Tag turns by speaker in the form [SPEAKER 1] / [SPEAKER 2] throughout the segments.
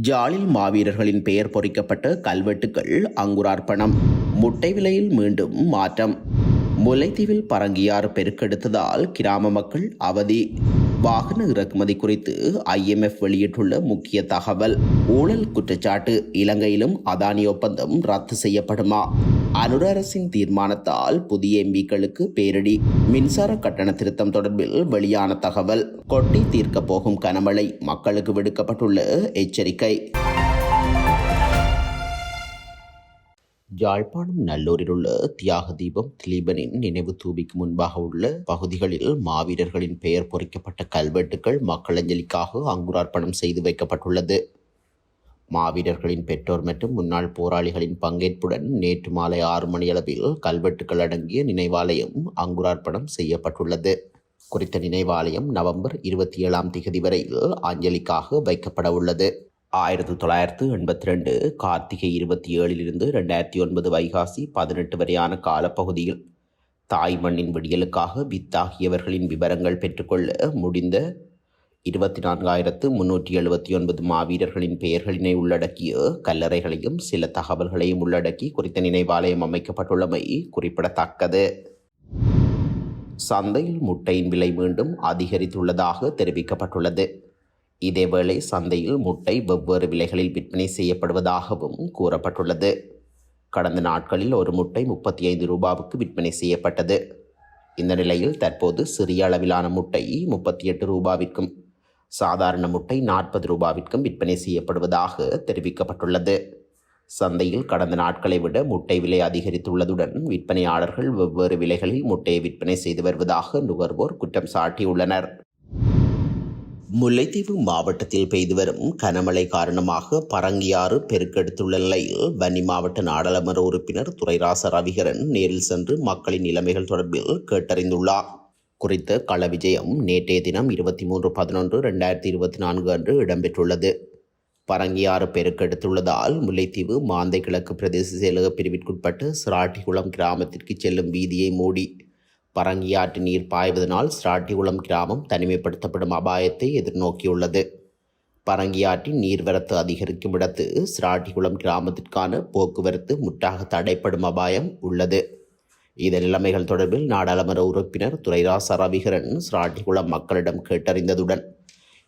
[SPEAKER 1] ஜாலில் மாவீரர்களின் பெயர் பொறிக்கப்பட்ட கல்வெட்டுகள் அங்குரார்ப்பணம். முட்டை விலையில் மீண்டும் மாற்றம். முல்லைத்தீவில் பரங்கியார் பெருக்கெடுத்ததால் கிராம மக்கள் அவதி. வாகன இறக்குமதி குறித்து ஐஎம்எஃப் வெளியிட்டுள்ள முக்கிய தகவல். ஊழல் குற்றச்சாட்டு. இலங்கையிலும் அதானி ஒப்பந்தம் ரத்து செய்யப்படுமா? அனுர அரசின் தீர்மானத்தால் புதிய எம்பிக்களுக்கு பேரிடி. மின்சார கட்டண திருத்தம் தொடர்பில் வெளியான தகவல். கொட்டி தீர்க்கப் போகும் கனமழை மக்களுக்கு விடுக்கப்பட்டுள்ள எச்சரிக்கை. யாழ்ப்பாணம் நல்லூரில் உள்ள தியாக தீபம் திலீபனின் நினைவு தூபிக்கு முன்பாக உள்ள பகுதிகளில் மாவீரர்களின் பெயர் பொறிக்கப்பட்ட கல்வெட்டுகள் மக்களஞ்சலிக்காக அங்குரார்ப்பணம் செய்து வைக்கப்பட்டுள்ளது. மாவீரர்களின் பெற்றோர் மற்றும் முன்னாள் போராளிகளின் பங்கேற்புடன் நேற்று மாலை ஆறு மணியளவில் கல்வெட்டுகள் அடங்கிய நினைவாலயம் அங்குரார்ப்பணம் செய்யப்பட்டுள்ளது. குறித்த நினைவாலயம் நவம்பர் இருபத்தி ஏழாம் திகதி வரையில் அஞ்சலிக்காக வைக்கப்பட உள்ளது. ஆயிரத்தி தொள்ளாயிரத்து எண்பத்தி ரெண்டு கார்த்திகை இருபத்தி ஏழிலிருந்து ரெண்டாயிரத்தி ஒன்பது வைகாசி பதினெட்டு வரையான காலப்பகுதியில் தாய் மண்ணின் விடியலுக்காக வித்தாகியவர்களின் விவரங்கள் பெற்றுக்கொள்ள முடிந்த இருபத்தி நான்காயிரத்து முன்னூற்றி எழுபத்தி ஒன்பது மாவீரர்களின் பெயர்களினை உள்ளடக்கிய கல்லறைகளையும் சில தகவல்களையும் உள்ளடக்கி குறித்த நினைவாலயம் அமைக்கப்பட்டுள்ளமை குறிப்பிடத்தக்கது. சந்தையில் முட்டையின் விலை மீண்டும் அதிகரித்துள்ளதாக தெரிவிக்கப்பட்டுள்ளது. இதேவேளை சந்தையில் முட்டை வெவ்வேறு விலைகளில் விற்பனை செய்யப்படுவதாகவும் கூறப்பட்டுள்ளது. கடந்த நாட்களில் ஒரு முட்டை முப்பத்தி ஐந்து ரூபாவுக்கு விற்பனை செய்யப்பட்டது. இந்த நிலையில் தற்போது சிறிய அளவிலான முட்டை முப்பத்தி எட்டு ரூபாவிற்கும் சாதாரண முட்டை நாற்பது ரூபாவிற்கும் விற்பனை செய்யப்படுவதாக தெரிவிக்கப்பட்டுள்ளது. சந்தையில் கடந்த நாட்களை விட முட்டை விலை அதிகரித்துள்ளதுடன் விற்பனையாளர்கள் வெவ்வேறு விலைகளில் முட்டையை விற்பனை செய்து வருவதாக நுகர்வோர் குற்றம் சாட்டியுள்ளனர். முல்லைத்தீவு மாவட்டத்தில் பெய்து வரும் கனமழை காரணமாக பரங்கியாறு பெருக்கெடுத்துள்ள நிலையில் வன்னி மாவட்ட நாடாளுமன்ற உறுப்பினர் துரைராச ரவிகரன் நேரில் சென்று மக்களின் நிலைமைகள் தொடர்பில் கேட்டறிந்துள்ளார். குறித்த கள விஜயம் நேற்றைய தினம் இருபத்தி மூன்று பதினொன்று ரெண்டாயிரத்தி இருபத்தி நான்கு அன்று இடம்பெற்றுள்ளது. பரங்கியாறு பெருக்கெடுத்துள்ளதால் முல்லைத்தீவு மாந்தை கிழக்கு பிரதேச செயலக பிரிவிற்குட்பட்டு சிராட்டிகுளம் கிராமத்திற்கு செல்லும் வீதியை மூடி பரங்கியாற்று நீர் பாய்வதனால் சிராட்டிகுளம் கிராமம் தனிமைப்படுத்தப்படும் அபாயத்தை எதிர்நோக்கியுள்ளது. பரங்கியாற்றின் நீர்வரத்து அதிகரிக்கும் இடத்து சிராட்டிகுளம் கிராமத்திற்கான போக்குவரத்து முற்றாக தடைப்படும் அபாயம் உள்ளது. இதன் நிலைமைகள் தொடர்பில் நாடாளுமன்ற உறுப்பினர் துரைராச ரவிகரன் சிராட்டிகுளம் மக்களிடம் கேட்டறிந்ததுடன்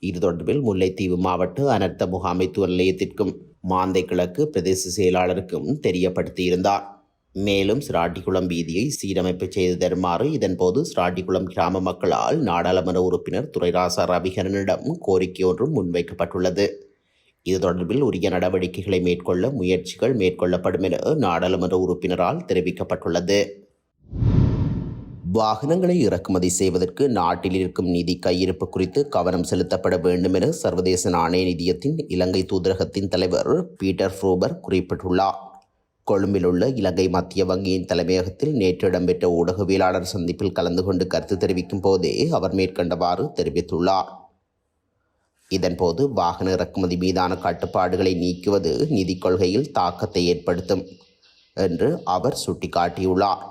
[SPEAKER 1] இது தொடர்பில் முல்லைத்தீவு மாவட்ட அனர்த்த முகாமைத்துவ நிலையத்திற்கும் மாந்தை கிழக்கு பிரதேச செயலாளருக்கும் தெரியப்படுத்தியிருந்தார். மேலும் சிராட்டிக்குளம் வீதியை சீரமைப்பு செய்து தருமாறு இதன்போது சிராட்டிக்குளம் கிராம மக்களால் நாடாளுமன்ற உறுப்பினர் துரைராசா ரவிகரனிடம் கோரிக்கை ஒன்றும் முன்வைக்கப்பட்டுள்ளது. இது தொடர்பில் உரிய நடவடிக்கைகளை மேற்கொள்ள முயற்சிகள் மேற்கொள்ளப்படும் என நாடாளுமன்ற உறுப்பினரால் தெரிவிக்கப்பட்டுள்ளது. வாகனங்களை இறக்குமதி செய்வதற்கு நாட்டில் இருக்கும் நிதி கையிருப்பு குறித்து கவனம் செலுத்தப்பட வேண்டும் என சர்வதேச நாணய நிதியத்தின் இலங்கை தூதரகத்தின் தலைவர் பீட்டர் ஃப்ரூபர் குறிப்பிட்டுள்ளார். கொழும்பில் உள்ள இலங்கை மத்திய வங்கியின் தலைமையகத்தில் நேற்று இடம்பெற்ற ஊடகவியலாளர் சந்திப்பில் கலந்து கொண்டு கருத்து தெரிவிக்கும் போதே அவர் மேற்கண்டவாறு தெரிவித்துள்ளார். இதன்போது வாகன இறக்குமதி மீதான கட்டுப்பாடுகளை நீக்குவது நிதிக் கொள்கையில் தாக்கத்தை ஏற்படுத்தும் என்று அவர் சுட்டிக்காட்டியுள்ளார்.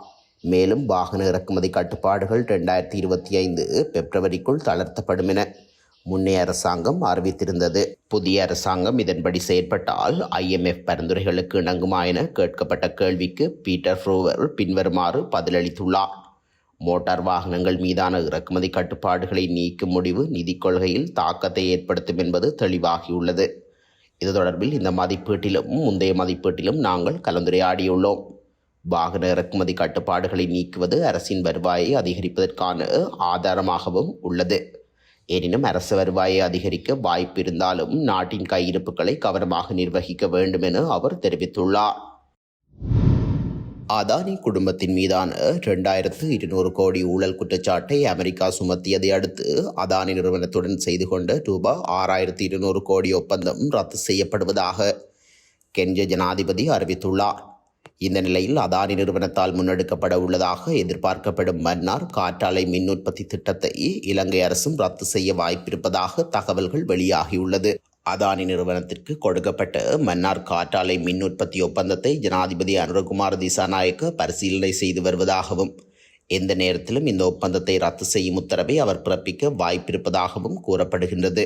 [SPEAKER 1] மேலும் வாகன இறக்குமதி கட்டுப்பாடுகள் ரெண்டாயிரத்தி இருபத்தி ஐந்து பிப்ரவரிக்குள் தளர்த்தப்படும் என முன்னே அரசாங்கம் அறிவித்திருந்தது. புதிய அரசாங்கம் இதன்படி செயற்பட்டால் ஐஎம்எஃப் பரிந்துரைகளுக்கு இணங்குமா என கேட்கப்பட்ட கேள்விக்கு பீட்டர் ஃப்ரூவர் பின்வருமாறு பதிலளித்துள்ளார். மோட்டார் வாகனங்கள் மீதான இறக்குமதி கட்டுப்பாடுகளை நீக்கும் முடிவு நிதிக் கொள்கையில் தாக்கத்தை ஏற்படுத்தும் என்பது தெளிவாகியுள்ளது. இது தொடர்பில் இந்த மதிப்பீட்டிலும் முந்தைய மதிப்பீட்டிலும் நாங்கள் கலந்துரையாடியுள்ளோம். வாகன இறக்குமதி கட்டுப்பாடுகளை நீக்குவது அரசின் வருவாயை அதிகரிப்பதற்கான ஆதாரமாகவும் உள்ளது. எனினும் அரசு வருவாயை அதிகரிக்க வாய்ப்பு இருந்தாலும் நாட்டின் கையிருப்புகளை கவனமாக நிர்வகிக்க வேண்டும் என அவர் தெரிவித்துள்ளார். அதானி குடும்பத்தின் மீதான இரண்டாயிரத்து இருநூறு கோடி ஊழல் குற்றச்சாட்டை அமெரிக்கா சுமத்தியதை அடுத்து அதானி நிறுவனத்துடன் செய்து கொண்ட ரூபாய் ஆறாயிரத்து இருநூறு கோடி ஒப்பந்தம் ரத்து செய்யப்படுவதாக கென்ய ஜனாதிபதி அறிவித்துள்ளார். இந்த நிலையில் அதானி நிறுவனத்தால் முன்னெடுக்கப்பட உள்ளதாக எதிர்பார்க்கப்படும் மன்னார் காற்றாலை மின் உற்பத்தி திட்டத்தை இலங்கை அரசும் ரத்து செய்ய வாய்ப்பிருப்பதாக தகவல்கள் வெளியாகியுள்ளது. அதானி நிறுவனத்திற்கு கொடுக்கப்பட்ட மன்னார் காற்றாலை மின் உற்பத்தி ஒப்பந்தத்தை ஜனாதிபதி அனுரகுமார் திசாநாயக்க பரிசீலனை செய்து வருவதாகவும் எந்த நேரத்திலும் இந்த ஒப்பந்தத்தை ரத்து செய்யும் உத்தரவை அவர் பிறப்பிக்க வாய்ப்பிருப்பதாகவும் கூறப்படுகின்றது.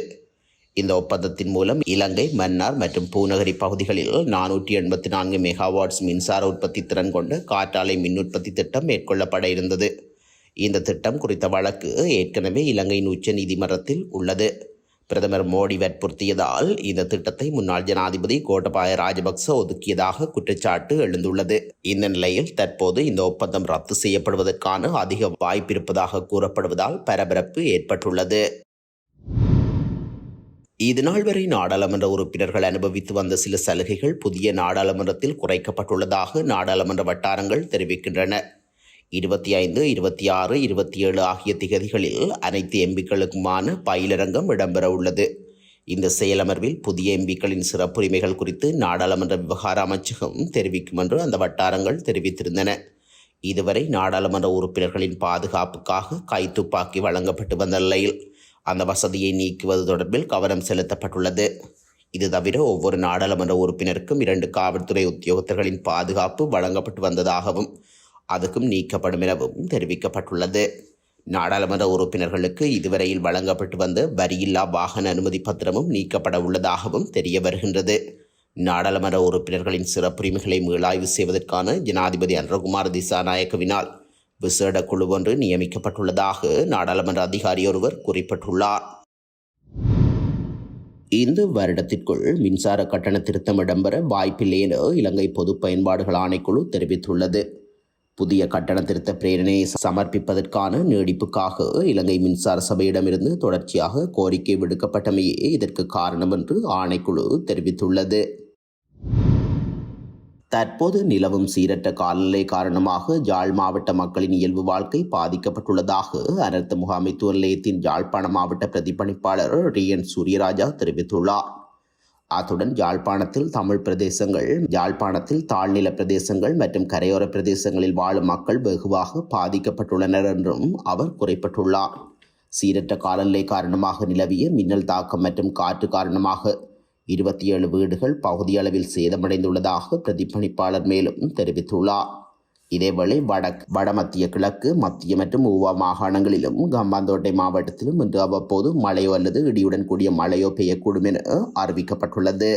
[SPEAKER 1] இந்த ஒப்பந்தத்தின் மூலம் இலங்கை மன்னார் மற்றும் பூநகரி பகுதிகளில் நானூற்றி எண்பத்தி நான்கு மெகாவாட்ஸ் மின்சார உற்பத்தி திறன் கொண்ட காற்றாலை மின் உற்பத்தி திட்டம் மேற்கொள்ளப்பட இருந்தது. இந்த திட்டம் குறித்த வழக்கு ஏற்கனவே இலங்கையின் உச்ச நீதிமன்றத்தில் உள்ளது. பிரதமர் மோடி வற்புறுத்தியதால் இந்த திட்டத்தை முன்னாள் ஜனாதிபதி கோட்டபாய ராஜபக்ச ஒதுக்கியதாக குற்றச்சாட்டு எழுந்துள்ளது. இந்த நிலையில் தற்போது இந்த ஒப்பந்தம் ரத்து செய்யப்படுவதற்கான அதிக வாய்ப்பிருப்பதாக கூறப்படுவதால் பரபரப்பு ஏற்பட்டுள்ளது. இதுநாள் வரை நாடாளுமன்ற உறுப்பினர்கள் அனுபவித்து வந்த சில சலுகைகள் புதிய நாடாளுமன்றத்தில் குறைக்கப்பட்டுள்ளதாக நாடாளுமன்ற வட்டாரங்கள் தெரிவிக்கின்றன. இருபத்தி ஐந்து இருபத்தி ஆறு இருபத்தி ஏழு ஆகிய திகதிகளில் அனைத்து எம்பிக்களுக்குமான பயிலரங்கம் இடம்பெற உள்ளது. இந்த செயலமர்வில் புதிய எம்பிக்களின் சிறப்புரிமைகள் குறித்து நாடாளுமன்ற விவகார அமைச்சகம் தெரிவிக்கும் என்று அந்த வட்டாரங்கள் தெரிவித்திருந்தன. இதுவரை நாடாளுமன்ற உறுப்பினர்களின் பாதுகாப்புக்காக கைத்துப்பாக்கி வழங்கப்பட்டு வந்த நிலையில் அந்த வசதியை நீக்குவது தொடர்பில் கவனம் செலுத்தப்பட்டுள்ளது. இது தவிர ஒவ்வொரு நாடாளுமன்ற உறுப்பினருக்கும் இரண்டு காவல்துறை உத்தியோகத்தர்களின் பாதுகாப்பு வழங்கப்பட்டு வந்ததாகவும் அதுக்கும் நீக்கப்படும் எனவும் தெரிவிக்கப்பட்டுள்ளது. நாடாளுமன்ற உறுப்பினர்களுக்கு இதுவரையில் வழங்கப்பட்டு வந்த வரியில்லா வாகன அனுமதி பத்திரமும் நீக்கப்பட உள்ளதாகவும் தெரிய வருகின்றது. நாடாளுமன்ற உறுப்பினர்களின் சிறப்புரிமைகளை மீளாய்வு செய்வதற்கான ஜனாதிபதி அன்றகுமார் திசாநாயக்கவினால் விசேட குழு ஒன்று நியமிக்கப்பட்டுள்ளதாக நாடாளுமன்ற அதிகாரி ஒருவர் குறிப்பிட்டுள்ளார். இந்த வருடத்திற்குள் மின்சார கட்டண திருத்தம் இடம்பெற வாய்ப்பில்லை என இலங்கை பொது பயன்பாடுகள் ஆணைக்குழு தெரிவித்துள்ளது. புதிய கட்டண திருத்த பிரேரணையை சமர்ப்பிப்பதற்கான நீடிப்புக்காக இலங்கை மின்சார சபையிடமிருந்து தொடர்ச்சியாக கோரிக்கை விடுக்கப்பட்டமையே இதற்கு காரணம் என்று ஆணைக்குழு தெரிவித்துள்ளது. தற்போது நிலவும் சீரற்ற காலநிலை காரணமாக யாழ் மாவட்ட மக்களின் இயல்பு வாழ்க்கை பாதிக்கப்பட்டுள்ளதாக அனர்த்த முகாமைத்துவ நிலையத்தின் யாழ்ப்பாண மாவட்ட பிரதிபலிப்பாளர் ரியன் சூரியராஜா தெரிவித்துள்ளார். அத்துடன் யாழ்ப்பாணத்தில் தமிழ் பிரதேசங்கள் யாழ்ப்பாணத்தில் தாழ்நில பிரதேசங்கள் மற்றும் கரையோர பிரதேசங்களில் வாழும் மக்கள் வெகுவாக பாதிக்கப்பட்டுள்ளனர் என்றும் அவர் குறிப்பிட்டுள்ளார். சீரற்ற காலநிலை காரணமாக நிலவிய மின்னல் தாக்கம் மற்றும் காற்று காரணமாக இருபத்தி ஏழு வீடுகள் பகுதியளவில் சேதமடைந்துள்ளதாக பிரதிபலிப்பாளர் மேலும் தெரிவித்துள்ளார். இதேவேளை வடக்கு வடமத்திய கிழக்கு மத்திய மற்றும் ஊவா மாகாணங்களிலும் கம்பாந்தோட்டை மாவட்டத்திலும் இன்று அவ்வப்போது மழையோ அல்லது இடியுடன் கூடிய மழையோ பெய்யக்கூடும் என அறிவிக்கப்பட்டுள்ளது.